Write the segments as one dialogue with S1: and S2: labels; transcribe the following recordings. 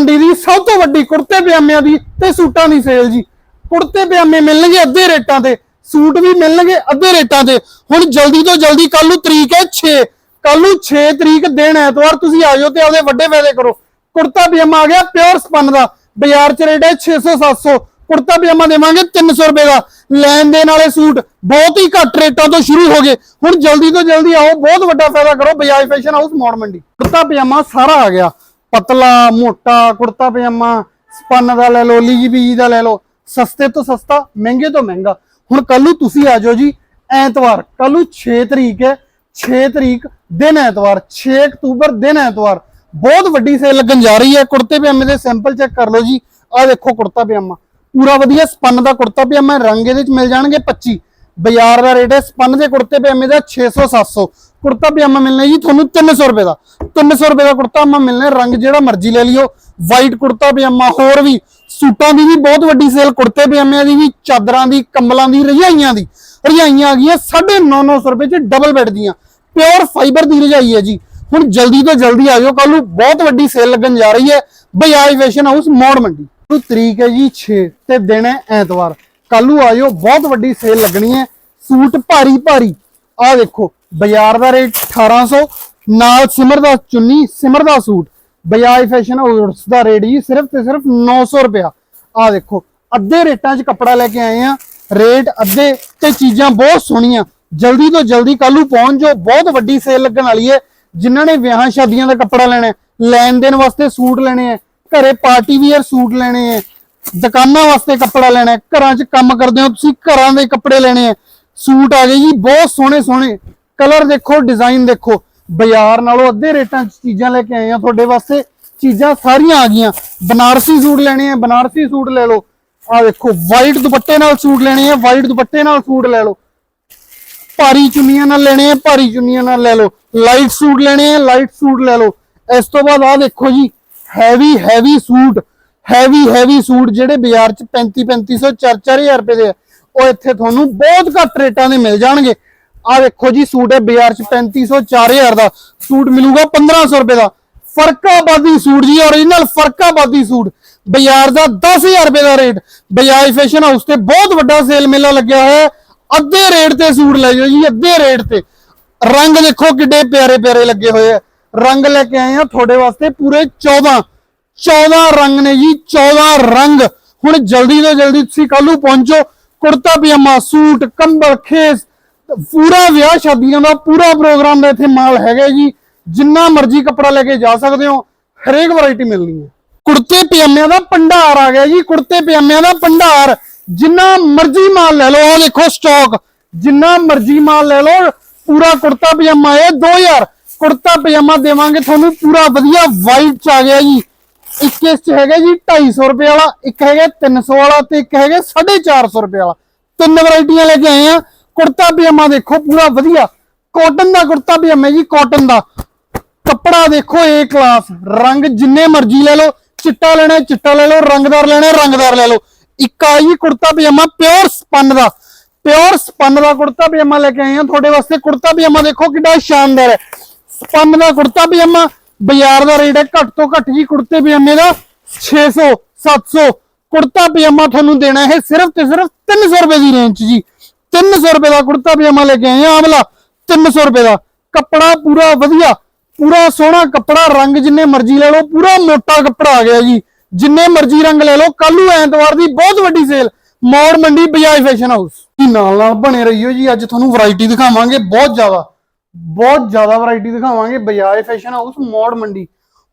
S1: ਮੰਡੀ ਦੀ ਸਭ ਤੋਂ ਵੱਡੀ ਕੁੜਤੇ ਪਜਾਮਿਆਂ ਦੀ ਤੇ ਸੂਟਾਂ ਦੀ ਸੇਲ ਜੀ। ਕੁੜਤੇ ਪਜਾਮੇ ਮਿਲਣਗੇ ਅੱਧੇ ਰੇਟਾਂ ਤੇ, ਸੂਟ ਵੀ ਮਿਲਣਗੇ ਅੱਧੇ ਰੇਟਾਂ ਤੇ। ਹੁਣ ਜਲਦੀ ਤੋਂ ਜਲਦੀ ਕੱਲ ਨੂੰ ਤਰੀਕ ਹੈ 6 ਕੱਲ ਨੂੰ 6 ਤਰੀਕ ਦਿਨ ਐਤਵਾਰ ਤੁਸੀਂ ਆ ਜਾਓ ਤੇ ਆਪਦੇ ਵੱਡੇ ਫਾਇਦੇ ਕਰੋ। ਕੁੜਤਾ ਪਜਾਮਾ ਆ ਗਿਆ ਪਿਓਰ ਸਪਨ ਦਾ। ਬਾਜ਼ਾਰ 'ਚ ਰੇਟ ਹੈ 600 700 ਕੁੜਤਾ ਪਜਾਮਾ ਦੇਵਾਂਗੇ 300 ਰੁਪਏ ਦਾ। ਲੈਣ ਦੇਣ ਵਾਲੇ ਸੂਟ ਬਹੁਤ ਹੀ ਘੱਟ ਰੇਟਾਂ ਤੋਂ ਸ਼ੁਰੂ ਹੋ ਗਏ। ਹੁਣ ਜਲਦੀ ਤੋਂ ਜਲਦੀ ਆਓ, ਬਹੁਤ ਵੱਡਾ ਫਾਇਦਾ ਕਰੋ ਬਜਾਜ ਫੈਸ਼ਨ ਹਾਊਸ ਮੌੜ ਮੰਡੀ। ਕੁੜਤਾ ਪਜਾਮਾ ਸਾਰਾ ਆ ਗਿਆ। ਪਤਲਾ, ਮੋਟਾ ਕੁੜਤਾ ਪਜਾਮਾ, ਸਪਨ ਦਾ ਲੈ ਲਓ ਲੀਜੀ ਦਾ ਲੈ ਲਓ, ਸਸਤੇ ਤੋਂ ਸਸਤਾ, ਮਹਿੰਗੇ ਤੋਂ ਮਹਿੰਗਾ। ਹੁਣ ਕੱਲੂ ਤੁਸੀਂ ਆ ਜਾਓ ਜੀ, ਐਤਵਾਰ ਕੱਲੂ ਨੂੰ 6 ਤਰੀਕ ਹੈ 6 ਤਰੀਕ ਦਿਨ ਐਤਵਾਰ 6 ਅਕਤੂਬਰ ਦਿਨ ਐਤਵਾਰ। ਬਹੁਤ ਵੱਡੀ ਸੇਲ ਲੱਗਣ ਜਾ ਰਹੀ ਹੈ, ਕੁੜਤੇ ਪਜਾਮੇ ਦੇ ਸੈਂਪਲ ਚੈੱਕ ਕਰ ਲਓ ਜੀ। ਆਹ ਦੇਖੋ ਕੁੜਤਾ ਪਜਾਮਾ। ਪੂਰਾ ਵਧੀਆ ਸਪਨ ਦਾ ਕੁੜਤਾ ਪਜਾਮਾ, ਰੰਗ ਇਹਦੇ ਵਿੱਚ ਮਿਲ ਜਾਣਗੇ 25 ਬਾਜ਼ਾਰ ਦਾ ਰੇਟ ਹੈ, ਸਪਨ ਦੇ ਕੁੜਤੇ ਪਜਾਮੇ ਦਾ 600 700 ਕੁੜਤਾ ਪਜਾਮਾ ਮਿਲਣਾ ਜੀ ਤੁਹਾਨੂੰ 300 ਰੁਪਏ ਦਾ। 300 ਰੁਪਏ ਦਾ ਕੁੜਤਾ ਪਜਾਮਾ ਮਿਲਣਾ, ਰੰਗ ਜਿਹੜਾ ਮਰਜ਼ੀ ਲੈ ਲਿਓ। ਵਾਈਟ ਕੁੜਤਾ ਪਜਾਮਾ, ਹੋਰ ਵੀ ਸੂਟਾਂ ਦੀ ਵੀ ਬਹੁਤ ਵੱਡੀ ਸੇਲ ਕੁੜਤੇ ਪਜਾਮਿਆਂ ਦੀ ਵੀ, ਚਾਦਰਾਂ ਦੀ, ਕੰਬਲਾਂ ਦੀ, ਰਜਾਈਆਂ ਦੀ। ਰਜਾਈਆਂ ਆ ਗਈਆਂ 950 ਰੁਪਏ ਚ ਡਬਲ ਬੈੱਡ ਦੀਆਂ। ਪਿਓਰ ਫਾਈਬਰ ਦੀ ਰਜਾਈ ਹੈ ਜੀ। ਹੁਣ ਜਲਦੀ ਤੋਂ ਜਲਦੀ ਆ ਜਾਓ ਕੱਲ ਨੂੰ ਬਹੁਤ ਵੱਡੀ ਸੇਲ ਲੱਗਣ ਜਾ ਰਹੀ ਹੈ। Bajaj fashion house Maur Mandi. ਨੂੰ ਤਰੀਕ ਹੈ ਜੀ 6 ਤੇ ਦਿਨ ਹੈ ਐਤਵਾਰ। ਕੱਲ ਨੂੰ ਆ ਜਾਓ, ਬਹੁਤ ਵੱਡੀ ਸੇਲ ਲੱਗਣੀ ਹੈ। ਸੂਟ ਭਾਰੀ ਭਾਰੀ ਆਹ ਦੇਖੋ ਬਾਜ਼ਾਰ ਦਾ ਰੇਟ 1800 ਨਾਲ ਸਿਮਰ ਦਾ ਚੁੰਨੀ, ਸਿਮਰ ਦਾ ਸੂਟ। ਬਜਾਜ ਫੈਸ਼ਨ ਹਾਊਸ ਦਾ ਰੇਟ ਜੀ ਸਿਰਫ ਤੇ ਸਿਰਫ 900 ਰੁਪਿਆ ਆਹ ਦੇਖੋ, ਅੱਧੇ ਰੇਟਾਂ 'ਚ ਕੱਪੜਾ ਲੈ ਕੇ ਆਏ ਆ ਰੇਟ ਅੱਧੇ ਤੇ ਚੀਜ਼ਾਂ ਬਹੁਤ ਸੋਹਣੀਆਂ। ਜਲਦੀ ਤੋਂ ਜਲਦੀ ਕੱਲ ਪਹੁੰਚ ਜੋ ਬਹੁਤ ਵੱਡੀ ਸੇਲ ਲੱਗਣ ਵਾਲੀ ਹੈ। ਜਿਨ੍ਹਾਂ ਨੇ ਵਿਆਹਾਂ ਸ਼ਾਦੀਆਂ ਦਾ ਕੱਪੜਾ ਲੈਣਾ ਲੈਣ ਦੇਣ ਵਾਸਤੇ ਸੂਟ ਲੈਣੇ ਹੈ, ਘਰੇ ਪਾਰਟੀ ਵੀਅਰ ਸੂਟ ਲੈਣੇ ਹੈ, ਦੁਕਾਨਾਂ ਵਾਸਤੇ ਕੱਪੜਾ ਲੈਣਾ ਘਰਾਂ 'ਚ ਕੰਮ ਕਰਦੇ ਹੋ, ਤੁਸੀਂ ਘਰਾਂ ਦੇ ਕੱਪੜੇ ਲੈਣੇ ਹੈ। ਸੂਟ ਆ ਗਏ ਜੀ, ਬਹੁਤ ਸੋਹਣੇ ਸੋਹਣੇ ਕਲਰ ਦੇਖੋ, ਡਿਜ਼ਾਈਨ ਦੇਖੋ, ਬਾਜ਼ਾਰ ਨਾਲੋਂ ਅੱਧੇ ਰੇਟਾਂ 'ਚ ਚੀਜ਼ਾਂ ਲੈ ਕੇ ਆਏ ਆ ਤੁਹਾਡੇ ਵਾਸਤੇ। ਚੀਜ਼ਾਂ ਸਾਰੀਆਂ ਆ ਗਈਆਂ। ਬਨਾਰਸੀ ਸੂਟ ਲੈਣੇ ਆ, ਬਨਾਰਸੀ ਸੂਟ ਲੈ ਲਓ। ਆ ਦੇਖੋ ਵਾਈਟ ਦੁਪੱਟੇ ਨਾਲ ਸੂਟ ਲੈਣੇ ਆ ਵਾਈਟ ਦੁਪੱਟੇ ਨਾਲ ਸੂਟ ਲੈ ਲਓ। ਭਾਰੀ ਚੁੰਨੀਆਂ ਨਾਲ ਲੈਣੇ ਆ, ਭਾਰੀ ਚੁੰਨੀਆਂ ਨਾਲ ਲੈ ਲਓ। ਲਾਈਟ ਸੂਟ ਲੈਣੇ ਆ ਲਾਈਟ ਸੂਟ ਲੈ ਲਓ। ਇਸ ਤੋਂ ਬਾਅਦ ਆ ਦੇਖੋ ਜੀ heavy heavy suit. Heavy heavy suit ਜਿਹੜੇ ਬਾਜ਼ਾਰ 'ਚ 35 3500 4 4000 ਰੁਪਏ ਦੇ ਆ, ਉਹ ਇੱਥੇ ਤੁਹਾਨੂੰ ਬਹੁਤ ਘੱਟ ਰੇਟਾਂ ਦੇ ਮਿਲ ਜਾਣਗੇ। ਆ ਦੇਖੋ ਜੀ, ਸੂਟ ਹੈ ਬਾਜ਼ਾਰ 'ਚ 3500 4000 ਦਾ। ਸੂਟ ਮਿਲੂਗਾ 1500 ਰੁਪਏ ਦਾ। ਫਰਕਾਬਾਦੀ ਸੂਟ ਜੀ origignal ਫਰਕਾਬਾਦੀ ਸੂਟ। ਬਾਜ਼ਾਰ ਦਾ 10000 ਰੁਪਏ ਦਾ ਰੇਟ। ਬਜਾਜ ਫੈਸ਼ਨ ਹਾਊਸ ਤੇ ਬਹੁਤ ਵੱਡਾ ਸੇਲ ਮੇਲਾ ਲੱਗਿਆ ਹੋਇਆ ਅੱਧੇ ਰੇਟ ਤੇ ਸੂਟ ਲੈ ਜਾਓ ਜੀ, ਅੱਧੇ ਰੇਟ ਤੇ। ਰੰਗ ਦੇਖੋ ਕਿੱਡੇ ਪਿਆਰੇ ਪਿਆਰੇ ਲੱਗੇ ਹੋਏ ਆ। ਰੰਗ ਲੈ ਕੇ ਆਏ ਆ ਤੁਹਾਡੇ ਵਾਸਤੇ ਪੂਰੇ 14 14 ਰੰਗ ਨੇ ਜੀ 14 ਰੰਗ। ਹੁਣ ਜਲਦੀ ਤੋਂ ਜਲਦੀ ਤੁਸੀਂ ਕੱਲ ਨੂੰ ਪਹੁੰਚੋ। ਕੁੜਤਾ ਪਜਾਮਾ ਸੂਟ, ਕੰਬਲ, ਖੇਸ ਪੂਰਾ ਵਿਆਹ ਸ਼ਾਦੀਆਂ ਦਾ, ਪੂਰਾ ਪ੍ਰੋਗਰਾਮ ਦਾ ਇੱਥੇ ਮਾਲ ਹੈਗਾ ਜੀ। ਜਿੰਨਾ ਮਰਜ਼ੀ ਕੱਪੜਾ ਲੈ ਕੇ ਜਾ ਸਕਦੇ ਹੋ, ਹਰੇਕ ਵੈਰਾਈਟੀ ਮਿਲਣੀ ਹੈ। ਕੁੜਤੇ ਪਜਾਮਿਆਂ ਦਾ ਭੰਡਾਰ ਆ ਗਿਆ ਜੀ, ਕੁੜਤੇ ਪਜਾਮਿਆਂ ਦਾ ਭੰਡਾਰ। ਜਿੰਨਾ ਮਰਜ਼ੀ ਮਾਲ ਲੈ ਲਓ, ਆਹ ਦੇਖੋ ਸਟਾਕ ਜਿੰਨਾ ਮਰਜ਼ੀ ਮਾਲ ਲੈ ਲਓ, ਪੂਰਾ ਕੁੜਤਾ ਪਜਾਮਾ ਇਹ 2000 ਕੁੜਤਾ ਪਜਾਮਾ ਦੇਵਾਂਗੇ ਤੁਹਾਨੂੰ, ਪੂਰਾ ਵਧੀਆ ਵਾਈਟ ਚ ਆ ਗਿਆ ਜੀ। ਇੱਕ ਇਸ ਚ ਹੈਗਾ ਜੀ 250 ਰੁਪਏ ਵਾਲਾ, ਇੱਕ ਹੈਗਾ 300 ਵਾਲਾ ਤੇ ਇੱਕ ਹੈਗਾ 450 ਰੁਪਏ ਵਾਲਾ। ਤਿੰਨ ਵੈਰਾਈਟੀਆਂ ਲੈ ਕੇ ਆਏ ਆ। ਕੁੜਤਾ ਪਜਾਮਾ ਦੇਖੋ, ਪੂਰਾ ਵਧੀਆ। ਕਾਟਨ ਦਾ ਕੁੜਤਾ ਪਜਾਮਾ ਜੀ ਕਾਟਨ ਦਾ। ਕੱਪੜਾ ਦੇਖੋ ਏ ਕਲਾਸ ਰੰਗ ਜਿੰਨੇ ਮਰਜ਼ੀ ਲੈ ਲਓ, ਚਿੱਟਾ ਲੈਣਾ ਚਿੱਟਾ ਲੈ ਲਓ, ਰੰਗਦਾਰ ਲੈਣਾ ਰੰਗਦਾਰ ਲੈ ਲਓ। ਇੱਕ ਆ ਜੀ ਕੁੜਤਾ ਪਜਾਮਾ ਪਿਓਰ ਸਪਨ ਦਾ। ਪਿਓਰ ਸਪਨ ਦਾ ਕੁੜਤਾ ਪਜਾਮਾ ਲੈ ਕੇ ਆਏ ਹਾਂ। ਤੁਹਾਡੇ ਵਾਸਤੇ ਕੁੜਤਾ ਪਜਾਮਾ ਦੇਖੋ ਕਿੰਨਾ ਸ਼ਾਨਦਾਰ ਹੈ। ਸਪਨ ਦਾ ਕੁੜਤਾ ਪਜਾਮਾ, ਬਾਜ਼ਾਰ ਦਾ ਰੇਟ ਹੈ ਘੱਟ ਤੋਂ ਘੱਟ ਜੀ, ਕੁੜਤੇ ਪਜਾਮੇ ਦਾ 600 700 ਕੁੜਤਾ ਪਜਾਮਾ ਤੁਹਾਨੂੰ ਦੇਣਾ ਹੈ ਸਿਰਫ ਤੇ ਸਿਰਫ 300 ਰੁਪਏ ਦੀ ਰੇਂਜ 'ਚ ਜੀ। 300 ਰੁਪਏ ਦਾ ਕੁੜਤਾ ਪਜਾਮਾ ਲੈ ਕੇ ਆਏ ਆ ਆਵਲਾ 300 ਰੁਪਏ ਦਾ। ਕੱਪੜਾ ਪੂਰਾ ਵਧੀਆ, ਪੂਰਾ ਸੋਹਣਾ ਕੱਪੜਾ, ਰੰਗ ਜਿੰਨੇ ਮਰਜ਼ੀ ਲੈ ਲਓ, ਪੂਰਾ ਮੋਟਾ ਕੱਪੜਾ ਆ ਗਿਆ ਜੀ। ਜਿੰਨੇ ਮਰਜ਼ੀ ਰੰਗ ਲੈ ਲਓ ਕੱਲ ਨੂੰ ਐਤਵਾਰ ਦੀ ਬਹੁਤ ਵੱਡੀ sale Maur Mandi Bajaj fashion house ਨਾਲ ਨਾਲ ਬਣੇ ਰਹੀਓ ਜੀ, ਅੱਜ ਤੁਹਾਨੂੰ ਵੈਰਾਈਟੀ ਦਿਖਾਵਾਂਗੇ ਬਹੁਤ ਜ਼ਿਆਦਾ ਬਹੁਤ ਜ਼ਿਆਦਾ ਵੈਰਾਈਟੀ ਦਿਖਾਵਾਂਗੇ ਬਜਾਜ ਫੈਸ਼ਨ ਹਾਊਸ ਮੌੜ ਮੰਡੀ।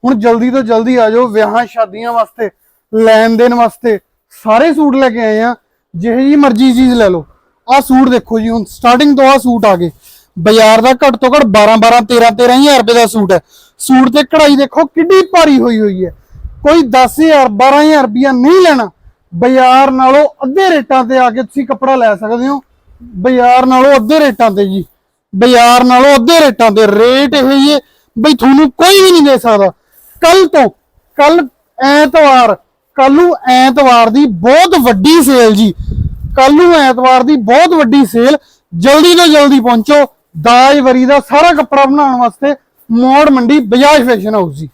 S1: ਹੁਣ ਜਲਦੀ ਤੋਂ ਜਲਦੀ ਆ ਜਾਓ, ਵਿਆਹਾਂ, ਸ਼ਾਦੀਆਂ ਵਾਸਤੇ, ਲੈਣ ਦੇਣ ਵਾਸਤੇ, ਸਾਰੇ ਸੂਟ ਲੈ ਕੇ ਆਏ ਆ, ਜਿਹੇ ਜੀ ਮਰਜ਼ੀ ਚੀਜ਼ ਲੈ ਲਓ। ਆਹ ਸੂਟ ਦੇਖੋ ਜੀ, ਹੁਣ ਸਟਾਰਟਿੰਗ ਤੋਂ ਆਹ ਸੂਟ ਆ ਗਏ। ਬਾਜ਼ਾਰ ਦਾ ਘੱਟ ਤੋਂ ਘੱਟ 12 12 13 13000 ਰੁਪਏ ਦਾ ਸੂਟ ਹੈ। ਸੂਟ ਤੇ ਕਢਾਈ ਦੇਖੋ, ਕਿੱਡੀ ਭਾਰੀ ਹੋਈ ਹੋਈ ਹੈ। ਕੋਈ 10000 12000 ਰੁਪਇਆ ਨਹੀਂ ਲੈਣਾ। ਬਾਜ਼ਾਰ ਨਾਲੋਂ ਅੱਧੇ ਰੇਟਾਂ ਤੇ ਆ ਕੇ ਤੁਸੀਂ ਕੱਪੜਾ ਲੈ ਸਕਦੇ ਹੋ। ਬਾਜ਼ਾਰ ਨਾਲੋਂ ਅੱਧੇ ਰੇਟਾਂ ਤੇ ਜੀ। ਬਾਜ਼ਾਰ ਨਾਲੋਂ ਅੱਧੇ ਰੇਟਾਂ ਤੇ। ਰੇਟ ਇਹ ਹੀ ਹੈ, ਬਈ ਤੁਹਾਨੂੰ ਕੋਈ ਵੀ ਨਹੀਂ ਦੇ ਸਕਦਾ। ਕੱਲ ਤੋਂ ਕੱਲ ਐਤਵਾਰ ਕੱਲ ਨੂੰ ਐਤਵਾਰ ਦੀ ਬਹੁਤ ਵੱਡੀ ਸੇਲ ਜੀ। ਕੱਲ ਨੂੰ ਐਤਵਾਰ ਦੀ ਬਹੁਤ ਵੱਡੀ ਸੇਲ, ਜਲਦੀ ਤੋਂ ਜਲਦੀ ਪਹੁੰਚੋ। ਦਾਜ ਵਰੀ ਦਾ ਸਾਰਾ ਕੱਪੜਾ ਬਣਾਉਣ ਵਾਸਤੇ ਮੋੜ ਮੰਡੀ ਬਜਾਜ ਫੈਸ਼ਨ ਹਾਊਸ ਜੀ।